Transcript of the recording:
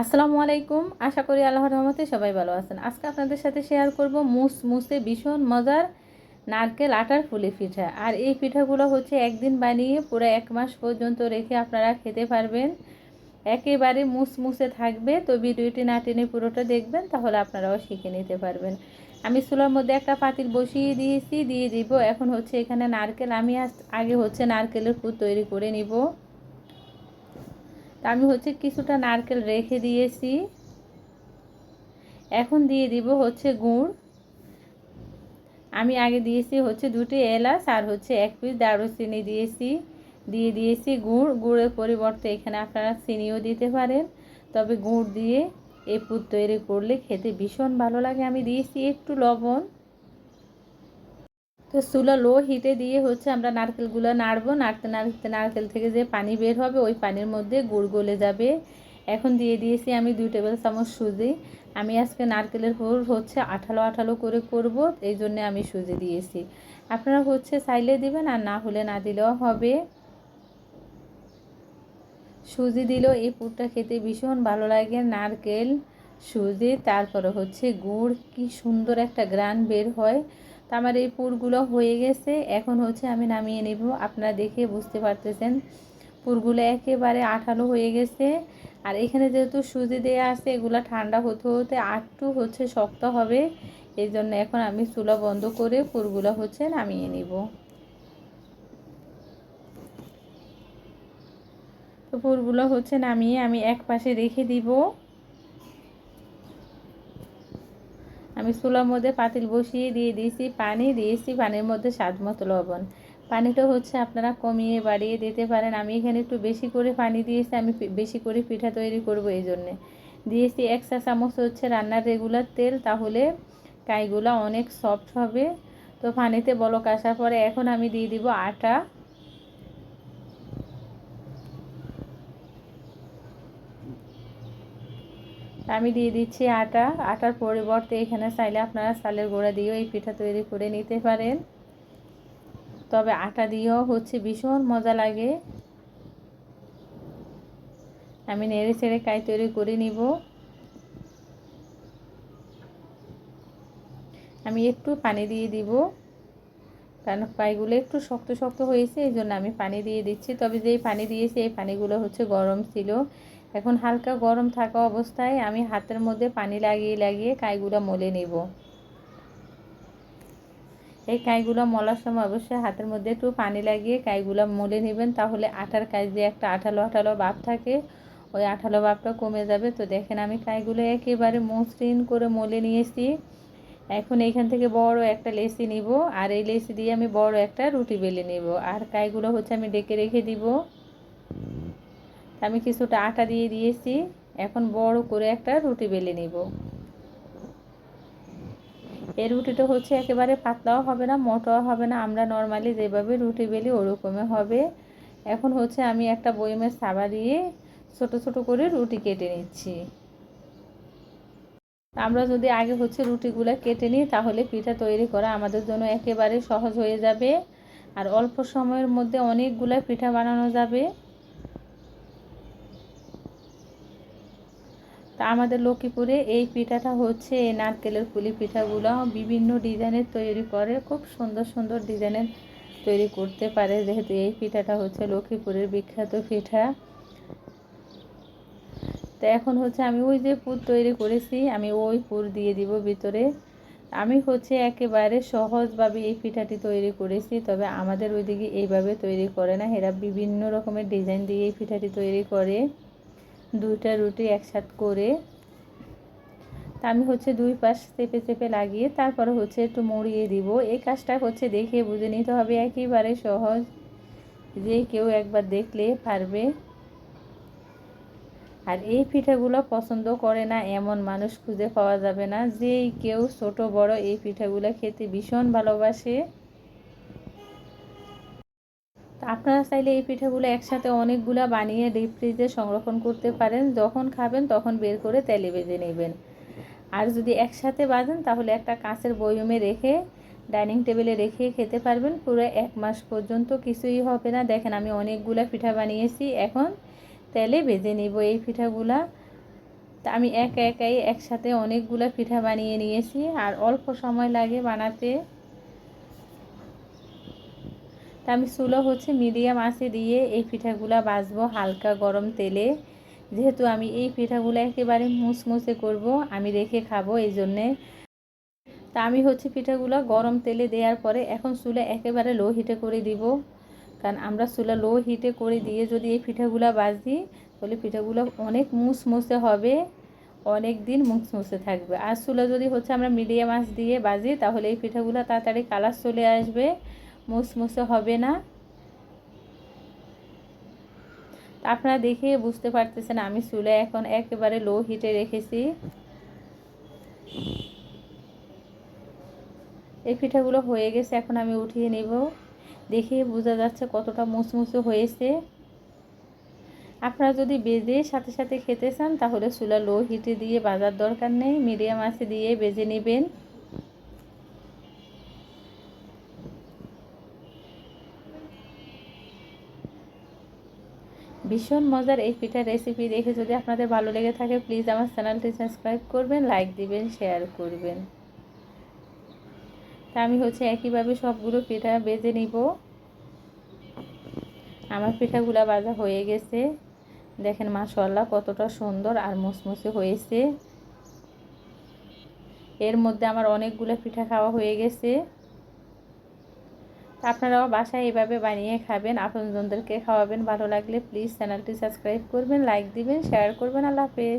আসসালামু আলাইকুম। আশা করি আল্লাহর রহমতে সবাই ভালো আছেন। আজকে আপনাদের সাথে শেয়ার করব মুস, মুসে ভীষণ মজার নারকেল আটার ফুলি পিঠা। আর এই পিঠাগুলো হচ্ছে একদিন বানিয়ে পুরো এক মাস পর্যন্ত রেখে আপনারা খেতে পারবেন। একেবারে মুস, মুসে থাকবে। তো ভিডিওটি না টেনে পুরোটা দেখবেন, তাহলে আপনারাও শিখে নিতে পারবেন। আমি চুলার মধ্যে একটা পাতিল বসিয়ে দিয়েছি, দিয়ে দিব। এখন হচ্ছে এখানে নারকেল, আমি আগে হচ্ছে নারকেলের ফুল তৈরি করে নিব। তা আমি হচ্ছে কিছুটা নারকেল রেখে দিয়েছি। এখন দিয়ে দিব হচ্ছে গুড়। আমি আগে দিয়েছি হচ্ছে দুটি এলাচ আর হচ্ছে এক পিস দারুচিনি দিয়েছি। দিয়ে দিয়েছি গুড়। গুড়ের পরিবর্তে এখানে আপনারা চিনিও দিতে পারেন। তবে গুড় দিয়ে এই পুর তৈরি করলে খেতে ভীষণ ভালো লাগে। আমি দিয়েছি একটু লবণ। তো চুলা লো হিটে দিয়ে হচ্ছে আমরা নারকেলগুলো নাড়বো, নাড়তে নাড়তে নারকেল থেকে যে পানি বের হবে ওই পানির মধ্যে গুড় গলে যাবে। এখন দিয়ে দিয়েছি আমি দুই টেবিল চামচ সুজি। আমি আজকে নারকেলের পুর হচ্ছে আঠালো আঠালো করে করব, এই জন্যে আমি সুজি দিয়েছি। আপনারা হচ্ছে চাইলে দিবেন আর না হলে না দিলেও হবে। সুজি দিলেও এই পুরটা খেতে ভীষণ ভালো লাগে, নারকেল, সুজি, তারপরে হচ্ছে গুড়, কি সুন্দর একটা গ্রান বের হয়। তো আমার এই পুরগুলো হয়ে গেছে। এখন হচ্ছে আমি নামিয়ে নেব। আপনারা দেখে বুঝতে পারতেছেন। পুরগুলো একেবারে আঠালো হয়ে গেছে। আর এখানে যেহেতু সুজি দেওয়া আছে, এগুলো ঠান্ডা হতে হতে আটটু হচ্ছে শক্ত হবে। এই জন্য এখন আমি চুলা বন্ধ করে পুরগুলো হচ্ছে নামিয়ে নিব। তো পুরগুলো হচ্ছে নামিয়ে আমি এক পাশে রেখে দিব। আমি চুলার মধ্যে পাতিল বসিয়ে দিয়ে দিয়েছি, পানি দিয়েছি, পানির মধ্যে স্বাদ মতো লবণ। পানিটা হচ্ছে আপনারা কমিয়ে বাড়িয়ে দিতে পারেন। আমি এখানে একটু বেশি করে পানি দিয়েছি, আমি বেশি করে পিঠা তৈরি করব এই জন্যে দিয়েছি এক চা চামচ হচ্ছে রান্নার রেগুলার তেল, তাহলে কাইগুলো অনেক সফট হবে। তো পানিতে বলক আসার পরে এখন আমি দিয়ে দিব আটা। আমি দিয়ে দিচ্ছি আটা। আটার পরিবর্তে এখানে চাইলে আপনারা চালের গোড়া দিয়েও এই পিঠা তৈরি করে নিতে পারেন। তবে আটা দিয়েও হচ্ছে ভীষণ মজা লাগে। আমি নেড়ে ছেড়ে কাই তৈরি করে নিব। আমি একটু পানি দিয়ে দিব। কারণ পাইগুলো একটু শক্ত শক্ত হয়েছে, এই জন্য আমি পানি দিয়ে দিচ্ছি। তবে যেই পানি দিয়েছি, এই পানিগুলো হচ্ছে গরম ছিল। এখন হালকা গরম থাকা অবস্থায় আমি হাতের মধ্যে পানি লাগিয়ে লাগিয়ে কাইগুলো মলে নেব। এই কাইগুলো মলার সময় অবশ্যই হাতের মধ্যে একটু পানি লাগিয়ে কাইগুলো মলে নেবেন, তাহলে আঠার কাজ যে একটা আঠালো আঠালো ভাব থাকে। ওই আঠালো ভাবটা কমে যাবে। তো দেখেন আমি কাইগুলো একেবারে মসৃণ করে মলে নিয়েছি। এখন এইখান থেকে বড় একটা লেসি নিব, আর এই লেসি দিয়ে আমি বড় একটা রুটি বেলে নেব। আর কাইগুলো হচ্ছে আমি ডেকে রেখে দিব। আমি কিছুটা আটা দিয়ে দিয়েছি। এখন বড় করে একটা রুটি বেলে নিব। এই রুটিটা হচ্ছে একেবারে পাতলাও হবে না, মোটাও হবে না। আমরা নর্মালি যেভাবে রুটি বেলি ওরকমই হবে। এখন হচ্ছে আমি একটা বইমের সাবা দিয়ে ছোট ছোট করে রুটি কেটে নিচ্ছি। আমরা যদি আগে হচ্ছে রুটিগুলো কেটে নিই, তাহলে পিঠা তৈরি করা আমাদের জন্য একেবারে সহজ হয়ে যাবে। আর অল্প সময়ের মধ্যে অনেকগুলো পিঠা বানানো যাবে। তা আমাদের লক্ষ্মীপুরে এই পিঠাটা হচ্ছে, এই নারকেলের পুলি পিঠাগুলো। বিভিন্ন ডিজাইনের তৈরি করে, খুব সুন্দর সুন্দর ডিজাইনের তৈরি করতে পারে, যেহেতু এই পিঠাটা হচ্ছে লক্ষ্মীপুরের বিখ্যাত পিঠা। তো এখন হচ্ছে আমি ওই যে পুর তৈরি করেছি, আমি ওই পুর দিয়ে দিব ভিতরে। আমি হচ্ছে একেবারে সহজভাবে এই পিঠাটি তৈরি করেছি, তবে আমাদের ওইদিকে এইভাবে তৈরি করে না। এরা বিভিন্ন রকমের ডিজাইন দিয়ে এই পিঠাটি তৈরি করে। দুইটা রুটি একসাথ করে। তা আমি হচ্ছে দুই পাশ চেপে চেপে লাগিয়ে তারপরে হচ্ছে একটু মুড়িয়ে দিব। এই কাজটা হচ্ছে দেখে বুঝে নিতে হবে, একেবারে সহজ। যে কেউ একবার দেখলে পারবে। আর এই পিঠাগুলো পছন্দ করে না, এমন মানুষ খুঁজে পাওয়া যাবে না। যেই কেউ ছোট বড় এই পিঠাগুলো খেতে ভীষণ ভালোবাসে। আপনারা চাইলে এই পিঠাগুলো একসাথে অনেকগুলো বানিয়ে ডিপ ফ্রিজে সংরক্ষণ করতে পারেন। যখন খাবেন তখন বের করে তেলে ভেজে নেবেন। আর যদি একসাথে বাঁধেন তাহলে একটা কাঁচের বয়মে রেখে, ডাইনিং টেবিলে রেখে খেতে পারবেন। পুরো এক মাস পর্যন্ত কিছুই হবে না। দেখেন আমি অনেকগুলো পিঠা বানিয়েছি। এখন তেলে ভেজে নিব এই পিঠাগুলা। তা আমি একা একাই একসাথে অনেকগুলো পিঠা বানিয়ে নিয়েছি। আর অল্প সময় লাগে বানাতে। তা আমি চুলো হচ্ছে মিডিয়াম আঁচে দিয়ে এই পিঠাগুলা বাজবো হালকা গরম তেলে। যেহেতু আমি এই পিঠাগুলো একেবারে মুসমুসে করব, আমি রেখে খাব এই জন্যে। তা আমি হচ্ছে পিঠাগুলো গরম তেলে দেওয়ার পরে এখন চুলে একেবারে লো হিটে করে দিব। কারণ আমরা চুলা লো হিটে করে দিয়ে যদি এই পিঠাগুলো বাজি, তাহলে পিঠাগুলো অনেক মুসমুসে হবে, অনেক দিন মুসমুসে থাকবে। আর চুলা যদি হচ্ছে আমরা মিডিয়াম আঁচ দিয়ে বাজি, তাহলে এই পিঠাগুলো তাড়াতাড়ি কালার চলে আসবে। মুসমুসে হবে না। আপনারা দেখে বুঝতে পারতেছেন, আমি চুলে এখন একেবারে লো হিটে রেখেছি। এই পিঠাগুলো হয়ে গেছে, এখন আমি উঠিয়ে নেব। দেখে বোঝা যাচ্ছে কতটা মুসমুসে হয়েছে। আপনারা যদি বেজে সাথে সাথে খেতে চান, তাহলে চুলা লো হিটে দিয়ে বাজার দরকার নেই মিডিয়াম আছে দিয়ে বেজে নেবেন। ভীষণ মজার এই পিঠার রেসিপি দেখে যদি আপনাদের ভালো লেগে থাকে প্লিজ আমার চ্যানেলটি সাবস্ক্রাইব করবেন লাইক দিবেন শেয়ার করবেন। তা আমি হচ্ছে একইভাবে সবগুলো পিঠা বেজে নিব। আমার পিঠাগুলা বাজা হয়ে গেছে। দেখেন মাশাল্লাহ কতটা সুন্দর আর মুসমুসে হয়েছে। এর মধ্যে আমার অনেকগুলো পিঠা খাওয়া হয়ে গেছে। আপনারাও বাসায় এভাবে বানিয়ে খাবেন, আপনজনদেরকে খাওয়াবেন, ভালো লাগলে প্লিজ চ্যানেলটি সাবস্ক্রাইব করবেন লাইক দিবেন শেয়ার করবেন, আল্লাহ হাফেজ।